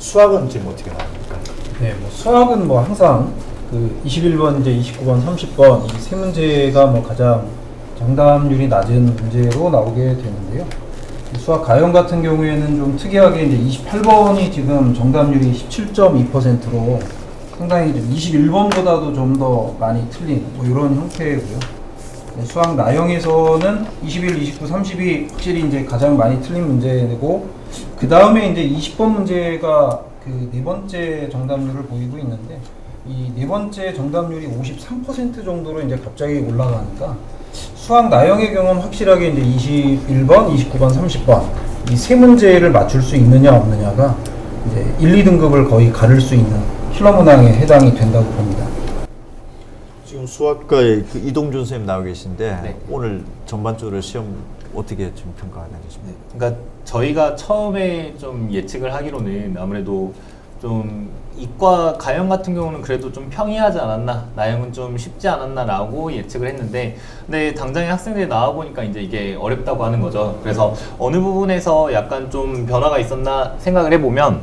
수학은 지금 어떻게 나옵니까? 네, 뭐 수학은 뭐 항상 그 21번, 이제 29번, 30번 이 세 문제가 뭐 가장 정답률이 낮은 문제로 나오게 되는데요. 이 수학 가형 같은 경우에는 좀 특이하게 이제 28번이 지금 정답률이 17.2%로 상당히 좀 21번보다도 좀 더 많이 틀린 뭐 이런 형태고요. 네, 수학 나형에서는 21, 29, 30이 확실히 이제 가장 많이 틀린 문제고 그 다음에 이제 20번 문제가 그 네 번째 정답률을 보이고 있는데 이 네 번째 정답률이 53% 정도로 이제 갑자기 올라가니까 수학 나형의 경우는 확실하게 이제 21번, 29번, 30번 이 세 문제를 맞출 수 있느냐 없느냐가 이제 1, 2등급을 거의 가를 수 있는 킬러 문항에 해당이 된다고 봅니다. 수학과의 그 이동준 선생님 나와 계신데 네. 오늘 전반적으로 시험 어떻게 좀 평가하는 것입니까? 그러니까 저희가 처음에 좀 예측을 하기로는 아무래도 좀 이과 가형 같은 경우는 그래도 좀 평이하지 않았나 나형은 좀 쉽지 않았나라고 예측을 했는데 근데 당장에 학생들이 나와 보니까 이제 이게 어렵다고 하는 거죠 그래서 어느 부분에서 약간 좀 변화가 있었나 생각을 해보면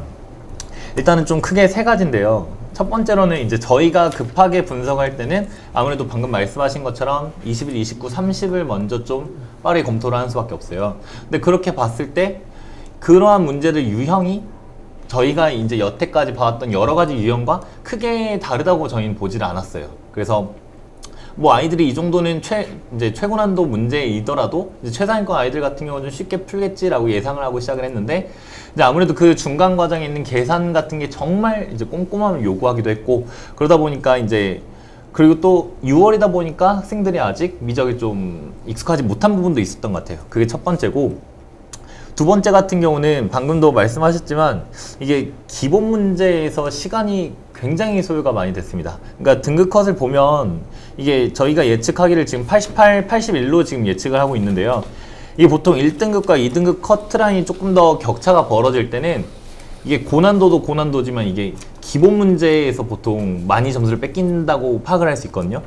일단은 좀 크게 세 가지인데요. 첫 번째로는 이제 저희가 급하게 분석할 때는 아무래도 방금 말씀하신 것처럼 21, 29, 30을 먼저 좀 빠르게 검토를 하는 수밖에 없어요. 근데 그렇게 봤을 때 그러한 문제들 유형이 저희가 이제 여태까지 봐왔던 여러 가지 유형과 크게 다르다고 저희는 보지를 않았어요. 그래서 뭐 아이들이 이 정도는 최 이제 최고난도 문제이더라도 이제 최상위권 아이들 같은 경우는 좀 쉽게 풀겠지라고 예상을 하고 시작을 했는데 이제 아무래도 그 중간 과정에 있는 계산 같은 게 정말 이제 꼼꼼함을 요구하기도 했고 그러다 보니까 이제 그리고 또 6월이다 보니까 학생들이 아직 미적이 좀 익숙하지 못한 부분도 있었던 것 같아요. 그게 첫 번째고 두 번째 같은 경우는 방금도 말씀하셨지만 이게 기본 문제에서 시간이 굉장히 소요가 많이 됐습니다. 그러니까 등급 컷을 보면 이게 저희가 예측하기를 지금 88, 81로 지금 예측을 하고 있는데요. 이게 보통 1등급과 2등급 커트라인이 조금 더 격차가 벌어질 때는 이게 고난도도 고난도지만 이게 기본 문제에서 보통 많이 점수를 뺏긴다고 파악을 할 수 있거든요.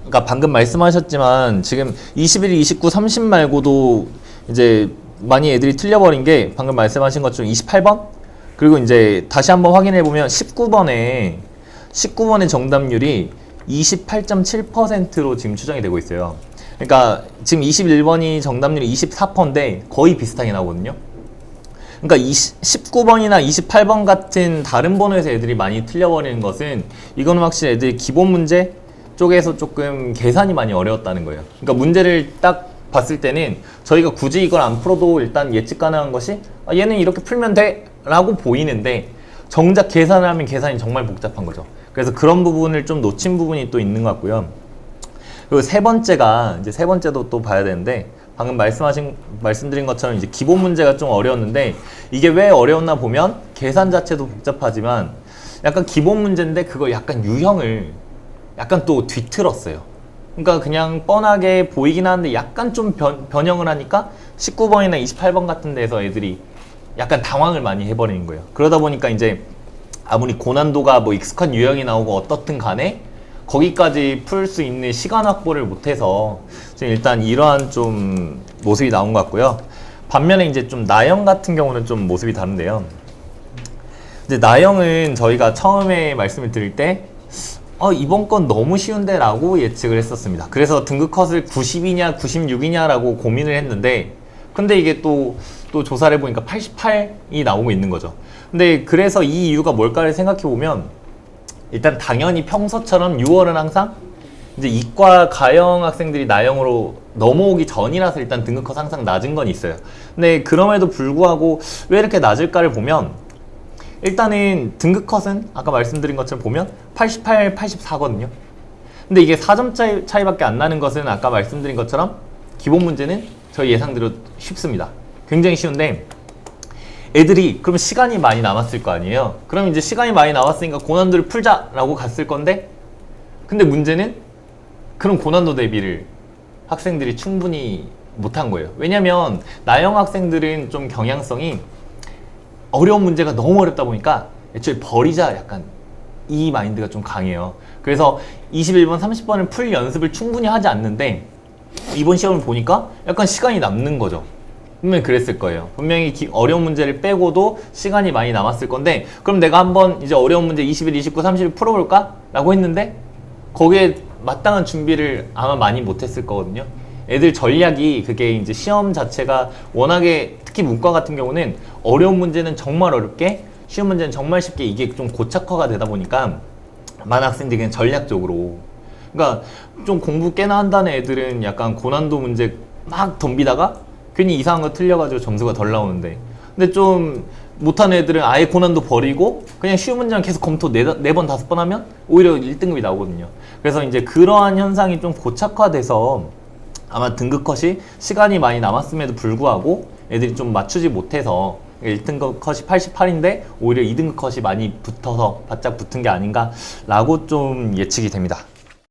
그러니까 방금 말씀하셨지만 지금 21, 29, 30 말고도 이제 많이 애들이 틀려버린 게 방금 말씀하신 것처럼 28번 그리고 이제 다시 한번 확인해 보면 19번에 19번의 정답률이 28.7%로 지금 추정이 되고 있어요. 그러니까 지금 21번이 정답률이 24%인데 거의 비슷하게 나오거든요. 그러니까 20, 19번이나 28번 같은 다른 번호에서 애들이 많이 틀려버리는 것은 이거는 확실히 애들이 기본 문제 쪽에서 조금 계산이 많이 어려웠다는 거예요. 그러니까 문제를 딱 봤을 때는 저희가 굳이 이걸 안 풀어도 일단 예측 가능한 것이 아, 얘는 이렇게 풀면 돼 라고 보이는데 정작 계산을 하면 계산이 정말 복잡한 거죠. 그래서 그런 부분을 좀 놓친 부분이 또 있는 것 같고요. 그리고 세 번째가 이제 세 번째도 또 봐야 되는데 방금 말씀하신 말씀드린 것처럼 이제 기본 문제가 좀 어려웠는데 이게 왜 어려웠나 보면 계산 자체도 복잡하지만 약간 기본 문제인데 그걸 약간 유형을 약간 또 뒤틀었어요. 그러니까 그냥 뻔하게 보이긴 하는데 약간 좀 변, 변형을 하니까 19번이나 28번 같은 데서 애들이 약간 당황을 많이 해버리는 거예요. 그러다 보니까 이제 아무리 고난도가 뭐 익숙한 유형이 나오고 어떻든 간에 거기까지 풀 수 있는 시간 확보를 못해서 지금 일단 이러한 좀 모습이 나온 것 같고요. 반면에 이제 좀 나영 같은 경우는 좀 모습이 다른데요. 이제 나영은 저희가 처음에 말씀을 드릴 때 어, 이번 건 너무 쉬운데 라고 예측을 했었습니다. 그래서 등급 컷을 90이냐 96이냐 라고 고민을 했는데 근데 이게 또, 또 조사를 해보니까 88이 나오고 있는 거죠. 근데 그래서 이 이유가 뭘까를 생각해 보면 일단 당연히 평소처럼 6월은 항상 이제 이과 가형 학생들이 나형으로 넘어오기 전이라서 일단 등급 컷 항상 낮은 건 있어요. 근데 그럼에도 불구하고 왜 이렇게 낮을까를 보면 일단은 등급 컷은 아까 말씀드린 것처럼 보면 88, 84거든요. 근데 이게 4점 차이, 차이밖에 안 나는 것은 아까 말씀드린 것처럼 기본 문제는 저희 예상대로 쉽습니다. 굉장히 쉬운데 애들이 그럼 시간이 많이 남았을 거 아니에요. 그럼 이제 시간이 많이 남았으니까 고난도를 풀자라고 갔을 건데 근데 문제는 그런 고난도 대비를 학생들이 충분히 못한 거예요. 왜냐면 나영 학생들은 좀 경향성이 어려운 문제가 너무 어렵다 보니까 애초에 버리자 약간 이 마인드가 좀 강해요. 그래서 21번, 30번을 풀 연습을 충분히 하지 않는데 이번 시험을 보니까 약간 시간이 남는 거죠. 분명히 그랬을 거예요. 분명히 기- 어려운 문제를 빼고도 시간이 많이 남았을 건데 그럼 내가 한번 이제 어려운 문제 21, 29, 30을 풀어볼까? 라고 했는데 거기에 마땅한 준비를 아마 많이 못했을 거거든요. 애들 전략이 그게 이제 시험 자체가 워낙에 특히 문과 같은 경우는 어려운 문제는 정말 어렵게 쉬운 문제는 정말 쉽게 이게 좀 고착화가 되다 보니까 많은 학생들이 그냥 전략적으로 그러니까 좀 공부 꽤나 한다는 애들은 약간 고난도 문제 막 덤비다가 괜히 이상한 거 틀려가지고 점수가 덜 나오는데 근데 좀 못하는 애들은 아예 고난도 버리고 그냥 쉬운 문제만 계속 검토 네 번 다섯 번 하면 오히려 1등급이 나오거든요 그래서 이제 그러한 현상이 좀 고착화돼서 아마 등급 컷이 시간이 많이 남았음에도 불구하고 애들이 좀 맞추지 못해서 1등급 컷이 88인데 오히려 2등급 컷이 많이 붙어서 바짝 붙은 게 아닌가 라고 좀 예측이 됩니다.